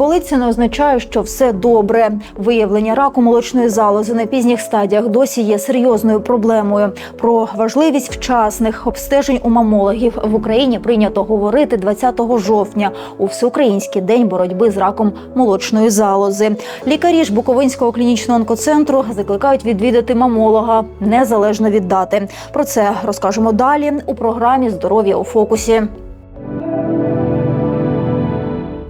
Болить, це не означає, що все добре. Виявлення раку молочної залози на пізніх стадіях досі є серйозною проблемою. Про важливість вчасних обстежень у мамологів в Україні прийнято говорити 20 жовтня у всеукраїнський день боротьби з раком молочної залози. Лікарі ж Буковинського клінічного онкоцентру закликають відвідати мамолога незалежно від дати. Про це розкажемо далі у програмі Здоров'я у фокусі.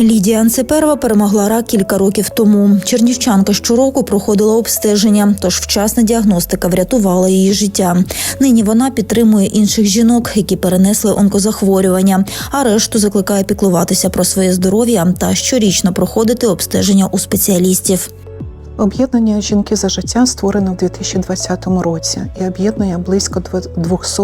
Лідія Анцеперова перемогла рак кілька років тому. Чернівчанка щороку проходила обстеження, тож вчасна діагностика врятувала її життя. Нині вона підтримує інших жінок, які перенесли онкозахворювання, а решту закликає піклуватися про своє здоров'я та щорічно проходити обстеження у спеціалістів. Об'єднання Жінки за життя створено в 2020 році і об'єднує близько 200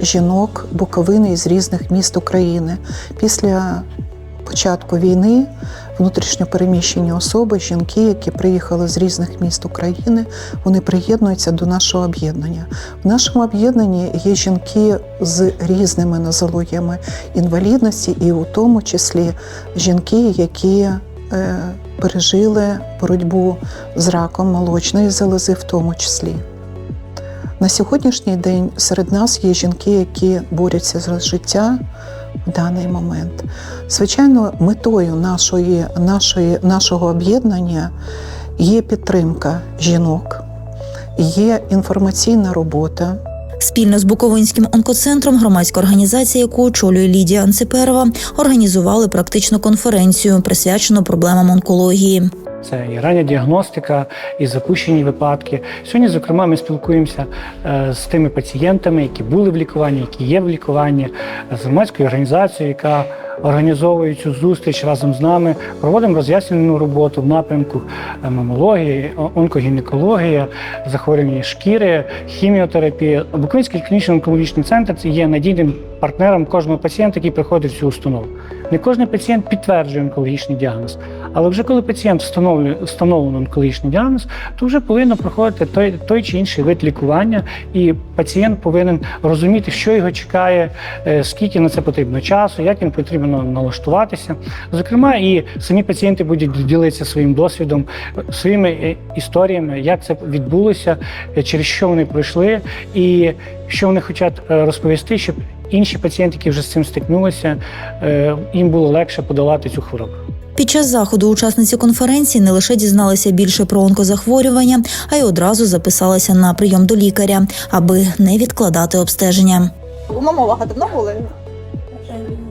жінок Буковини із різних міст України. Після початку війни внутрішньо переміщені особи, жінки, які приїхали з різних міст України, вони приєднуються до нашого об'єднання. В нашому об'єднанні є жінки з різними нозологіями інвалідності, і у тому числі жінки, які е, пережили боротьбу з раком молочної залози, в тому числі. На сьогоднішній день серед нас є жінки, які борються за життя даний момент. Звичайно, метою нашої, нашої, нашого об'єднання є підтримка жінок, є інформаційна робота. Спільно з Буковинським онкоцентром громадська організація, яку очолює Лідія Анциперова, організували практичну конференцію, присвячену проблемам онкології. Це і рання діагностика, і запущені випадки. Сьогодні, зокрема, ми спілкуємося е, з тими пацієнтами, які були в лікуванні, які є в лікуванні, з громадською організацією, яка організовує цю зустріч разом з нами. Проводимо роз'яснювальну роботу в напрямку е, мамології, онкогінекологія, захворювання шкіри, хіміотерапія. Буковинський клінічний онкологічний центр це є надійним партнером кожного пацієнта, який приходить в цю установу. Не кожен пацієнт підтверджує онкологічний діагноз, але вже коли пацієнт встановлює встановлено онкологічний діагноз, то вже повинно проходити той, той чи інший вид лікування, і пацієнт повинен розуміти, що його чекає, е, скільки на це потрібно часу, як він потрібно налаштуватися. Зокрема, і самі пацієнти будуть ділитися своїм досвідом, своїми е, історіями, як це відбулося, е, через що вони пройшли, і що вони хочуть розповісти, щоб інші пацієнти, які вже з цим стикнулися, е, їм було легше подолати цю хворобу. Під час заходу учасниці конференції не лише дізналися більше про онкозахворювання, а й одразу записалися на прийом до лікаря, аби не відкладати обстеження. У мамолога давно були?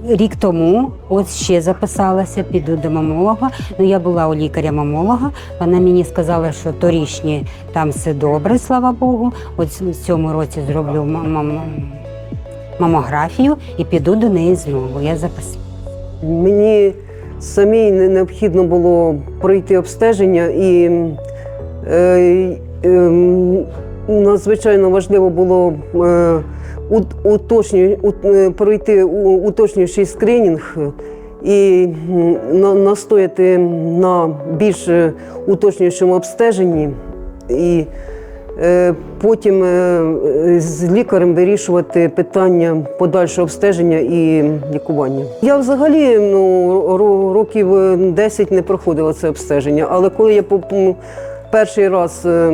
Рік тому ось ще записалася, піду до мамолога. Ну я була у лікаря-мамолога. Вона мені сказала, що торішні там все добре, слава Богу. От в цьому році зроблю мам- мам- мамографію і піду до неї знову. Я записала. Мені самій не- необхідно було пройти обстеження, і е, е, надзвичайно важливо було е, ут- уточню, ут- е, пройти у- уточнюючий скринінг і на- настояти на більш е, уточнюючому обстеженні. І Потім е, е, з лікарем вирішувати питання подальшого обстеження і лікування. Я взагалі ну, років е, 10 не проходила це обстеження, але коли я по- перший раз е,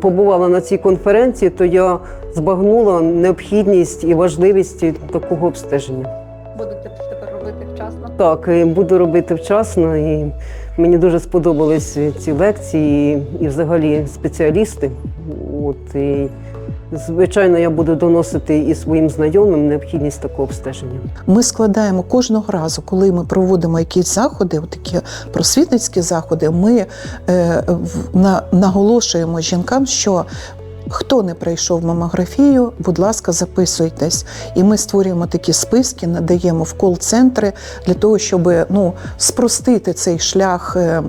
побувала на цій конференції, то я збагнула необхідність і важливість такого обстеження. Будете тепер робити вчасно? Так, буду робити вчасно, і мені дуже сподобались ці лекції і, взагалі спеціалісти. От, і, звичайно, я буду доносити і своїм знайомим необхідність такого обстеження. Ми складаємо кожного разу, коли ми проводимо якісь заходи, такі просвітницькі заходи, ми е, на, наголошуємо жінкам, що Хто не пройшов мамографію, будь ласка, записуйтесь. І ми створюємо такі списки, надаємо в кол-центри для того, щоб ну, спростити цей шлях е,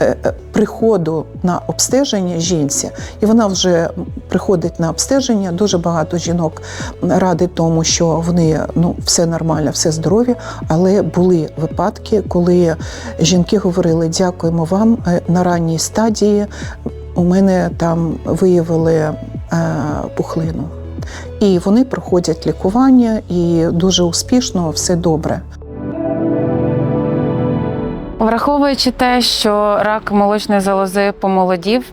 е, е, приходу на обстеження жінці. І вона вже приходить на обстеження. Дуже багато жінок ради тому, що вони ну все нормально, все здорові. Але були випадки, коли жінки говорили: дякуємо вам на ранній стадії. У мене там виявили е, пухлину. І вони проходять лікування, і дуже успішно все добре. Враховуючи те, що рак молочної залози помолодів,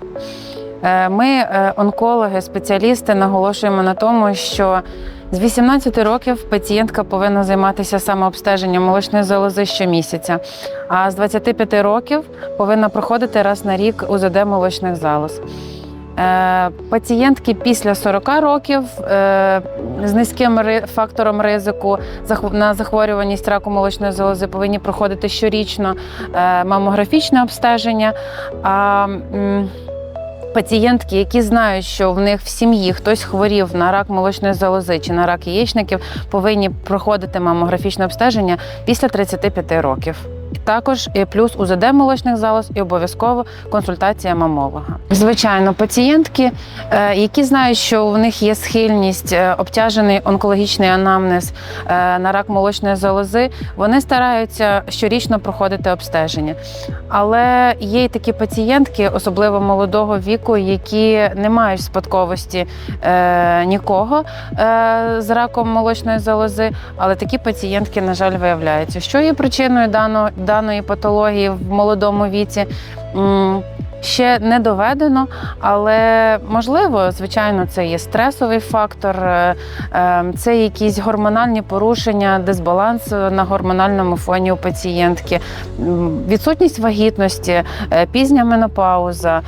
е, ми, е, онкологи, спеціалісти, наголошуємо на тому, що з 18 років пацієнтка повинна займатися самообстеженням молочної залози щомісяця, а з 25 років повинна проходити раз на рік УЗД молочних залоз. Е, Пацієнтки після 40 років е, з низьким фактором ризику на захворюваність раку молочної залози повинні проходити щорічно е, мамографічне обстеження. Пацієнтки, які знають, що в них в сім'ї хтось хворів на рак молочної залози чи на рак яєчників, повинні проходити мамографічне обстеження після 35 років. Також і плюс УЗД молочних залоз і обов'язково консультація мамолога. Звичайно, пацієнтки, е, які знають, що у них є схильність е, обтяжений онкологічний анамнез е, на рак молочної залози, вони стараються щорічно проходити обстеження. Але є й такі пацієнтки, особливо молодого віку, які не мають спадковості нікого з раком молочної залози, але такі пацієнтки, на жаль, виявляються. Що є причиною дано, даної патології в молодому віці? Ще не доведено, але можливо, звичайно, це є стресовий фактор, е, е, це якісь гормональні порушення, дисбаланс на гормональному фоні у пацієнтки, відсутність вагітності, е, пізня менопауза,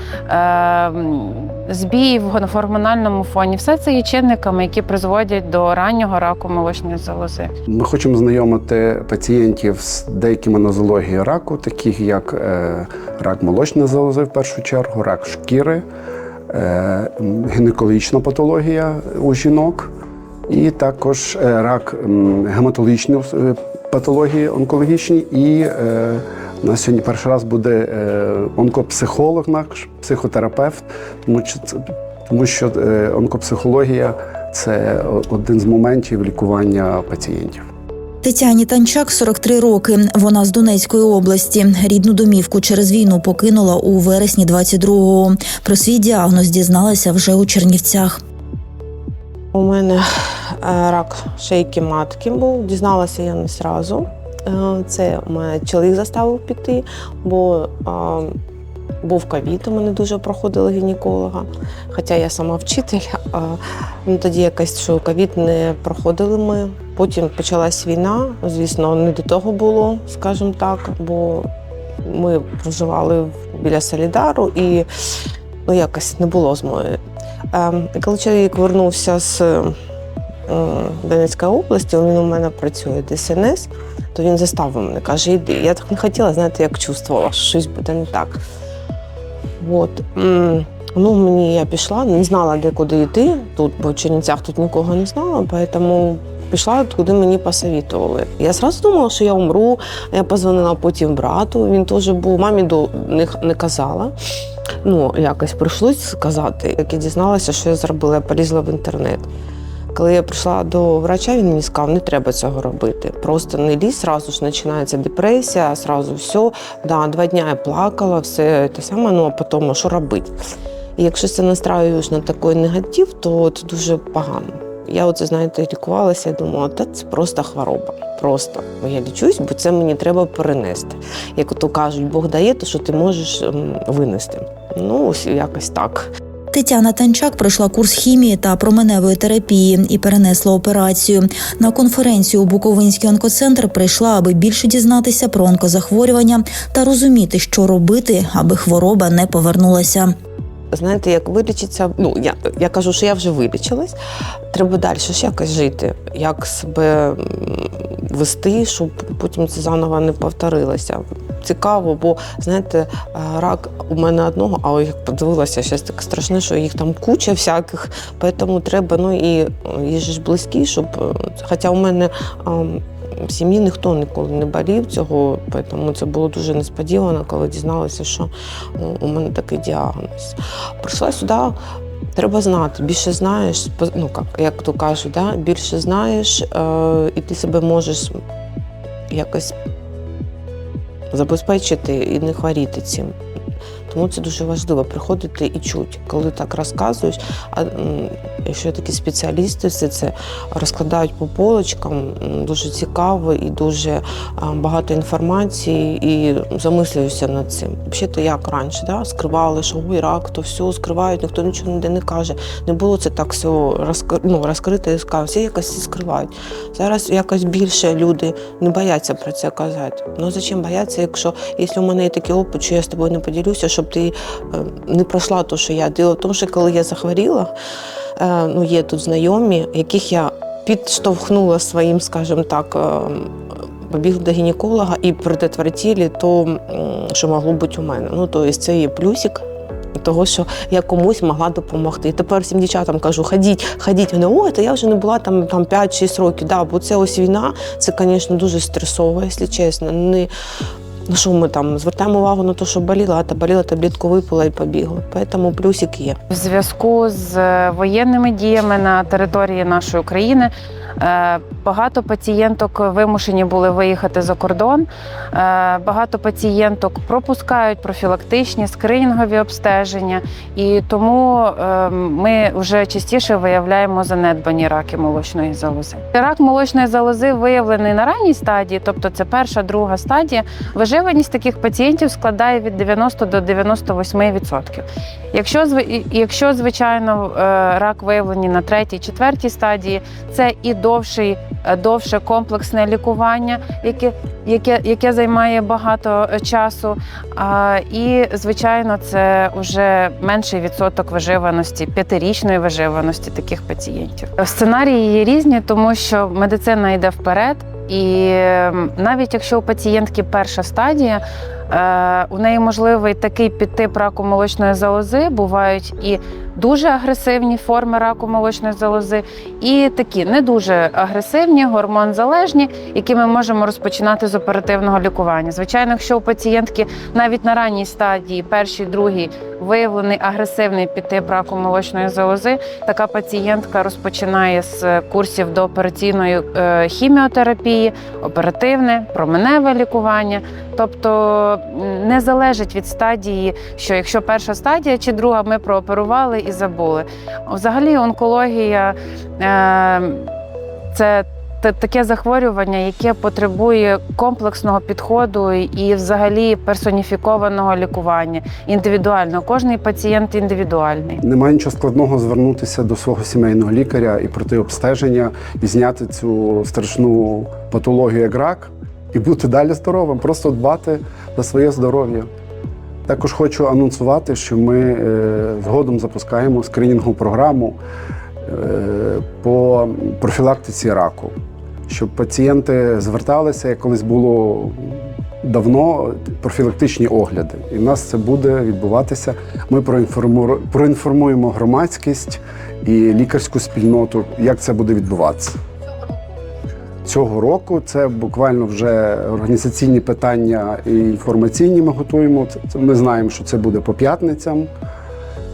збій в гормональному фоні. Все це є чинниками, які призводять до раннього раку молочної залози. Ми хочемо знайомити пацієнтів з деякими нозологіями раку, таких як е, рак молочної залози, в першу чергу, рак шкіри, е, гінекологічна патологія у жінок, і також е, рак гематологічні патології онкологічні. І у нас сьогодні перший раз буде е, онкопсихолог, наш психотерапевт, тому що, тому що е, онкопсихологія це один з моментів лікування пацієнтів. Тетяні Танчак 43 роки. Вона з Донецької області. Рідну домівку через війну покинула у вересні 22-го. Про свій діагноз дізналася вже у Чернівцях. У мене е, рак шийки матки був. Дізналася я не зразу. Е, Це мене чоловік заставив піти, бо е, був ковід, у мене дуже проходили гінеколога. Хоча я сама вчитель, а ну, тоді якось що ковід не проходили ми. Потім почалась війна. Звісно, не до того було, скажімо так, бо ми проживали біля Солідару і ну, якось не було змоги. Ем, Коли чоловік вернувся з е, Донецької області, він у мене працює ДСНС, то він заставив мене, каже, йди. Я так не хотіла, знаєте, як чувствувала, що щось буде не так. От. Ну, мені я пішла, не знала, де куди йти тут, бо в Чернівцях тут нікого не знала, тому пішла, куди мені посовітували. Я зразу думала, що я умру. Я позвонила потім брату, він теж був, мамі до не, не казала. Ну, якось прийшлось сказати. Як я дізналася, що я зробила, я полізла в інтернет. Коли я прийшла до врача, він мені сказав, не треба цього робити. Просто не лізь, зразу ж починається депресія, зразу все. Да, два дні я плакала, все те саме, ну а потім що робити? Якщо ти настраюєш на такий негатив, то це дуже погано. Я оце, знаєте, лікувалася і думала, та це просто хвороба. Просто я лічусь, бо це мені треба перенести. Як то кажуть, Бог дає, то що ти можеш ем, винести. Ну, ось якось так. Тетяна Танчак пройшла курс хімії та променевої терапії і перенесла операцію. На конференцію у Буковинський онкоцентр прийшла, аби більше дізнатися про онкозахворювання та розуміти, що робити, аби хвороба не повернулася. Знаєте, як вилічиться, ну я, я кажу, що я вже вилічилась. Треба далі ж якось жити, як себе вести, щоб потім це заново не повторилося. Цікаво, бо знаєте, е, рак у мене одного, а як подивилася, щось так страшне, що їх там куча всяких, тому треба, ну і є ж близькі, щоб. е, Хоча у мене в сім'ї ніхто ніколи не болів цього, тому це було дуже несподівано, коли дізналася, що у мене такий діагноз. Прийшла сюди, треба знати. Більше знаєш, ну як то кажуть, да? більше знаєш, е, і ти себе можеш якось забезпечити і не хворіти цим. Тому це дуже важливо приходити і чути, коли так розказуєш. А Якщо такі спеціалісти все це розкладають по полочкам, дуже цікаво і дуже багато інформації, і замислююся над цим. Взагалі, то як раніше, да? скривали, що ой, рак, то все скривають, ніхто нічого ніде не каже. Не було це так все розкр... ну, розкрите і сказав, всі якось скривають. Зараз якось більше люди не бояться про це казати. Ну зачем бояться, якщо якщо у мене є такий опит, що я з тобою не поділюся, щоб ти е, не пройшла те, що я. Діло в тому, що коли я захворіла, е, ну є тут знайомі, яких я підштовхнула своїм, скажімо так. е, Побігли до гінеколога і предотвратили то, що могло бути у мене. Ну, тобто це є плюсик того, що я комусь могла допомогти. І тепер всім дівчатам кажу, ходіть, ходіть. Вони, ой, то я вже не була там, там 5-6 років. Да, бо це ось війна, це, звісно, дуже стресово, якщо чесно. Не, ну що ми там звертаємо увагу на те, що боліла, а боліла, таблетку випила і побігла. Тому плюсик є. В зв'язку з е, воєнними діями на території нашої країни е, багато пацієнток вимушені були виїхати за кордон. Е, Багато пацієнток пропускають профілактичні скринінгові обстеження, і тому е, ми вже частіше виявляємо занедбані раки молочної залози. Рак молочної залози виявлений на ранній стадії, тобто це перша, друга стадія. Виживаність таких пацієнтів складає від 90 до 98%. Якщо якщо звичайно е, рак виявлений на третій, четвертій стадії, це і довший, довше комплексне лікування, яке, яке, яке займає багато е, часу. А, і звичайно, це вже менший відсоток виживаності, п'ятирічної виживаності таких пацієнтів. Сценарії є різні, тому що медицина йде вперед. І навіть якщо у пацієнтки перша стадія, е, у неї можливий такий підтип раку молочної залози. Бувають і дуже агресивні форми раку молочної залози, і такі не дуже агресивні, гормонзалежні, які ми можемо розпочинати з оперативного лікування. Звичайно, якщо у пацієнтки навіть на ранній стадії, першій, другій, виявлений агресивний підтип раку молочної залози, така пацієнтка розпочинає з курсів до операційної е, хіміотерапії, оперативне, променеве лікування. Тобто не залежить від стадії, що якщо перша стадія чи друга, ми прооперували і забули. Взагалі, онкологія е, це таке захворювання, яке потребує комплексного підходу і взагалі персоніфікованого лікування, індивідуального. Кожний пацієнт індивідуальний. Немає нічого складного звернутися до свого сімейного лікаря і пройти обстеження, і зняти цю страшну патологію як рак, і бути далі здоровим, просто дбати за своє здоров'я. Також хочу анонсувати, що ми е, згодом запускаємо скринінгову програму е, по профілактиці раку, щоб пацієнти зверталися, як колись було давно, профілактичні огляди. І в нас це буде відбуватися. Ми проінформу- проінформуємо громадськість і лікарську спільноту, як це буде відбуватися. Цього року це буквально вже організаційні питання і інформаційні ми готуємо. Ми знаємо, що це буде по п'ятницям.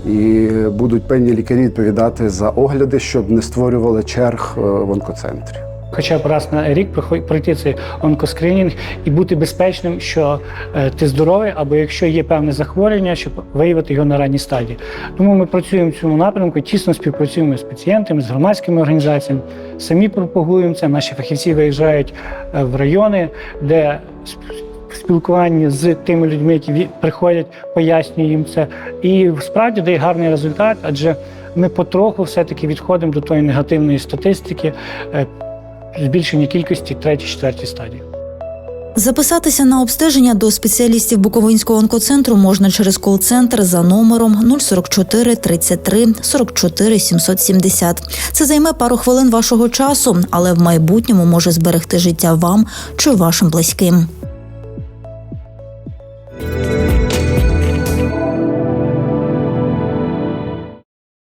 І будуть певні лікарі відповідати за огляди, щоб не створювали черг е, в онкоцентрі. Хоча б раз на рік пройти цей онкоскринінг і бути безпечним, що е, ти здоровий, або якщо є певне захворювання, щоб виявити його на ранній стадії. Тому ми працюємо в цьому напрямку, тісно співпрацюємо з пацієнтами, з громадськими організаціями, самі пропагуємо це. Наші фахівці виїжджають е, в райони, де сп- в спілкуванні з тими людьми, які приходять, пояснюємо їм це. І справді дає гарний результат, адже ми потроху все-таки відходимо до тої негативної статистики збільшення кількості третій-четвертій стадії. Записатися на обстеження до спеціалістів Буковинського онкоцентру можна через кол-центр за номером 044 33 44 770. Це займе пару хвилин вашого часу, але в майбутньому може зберегти життя вам чи вашим близьким.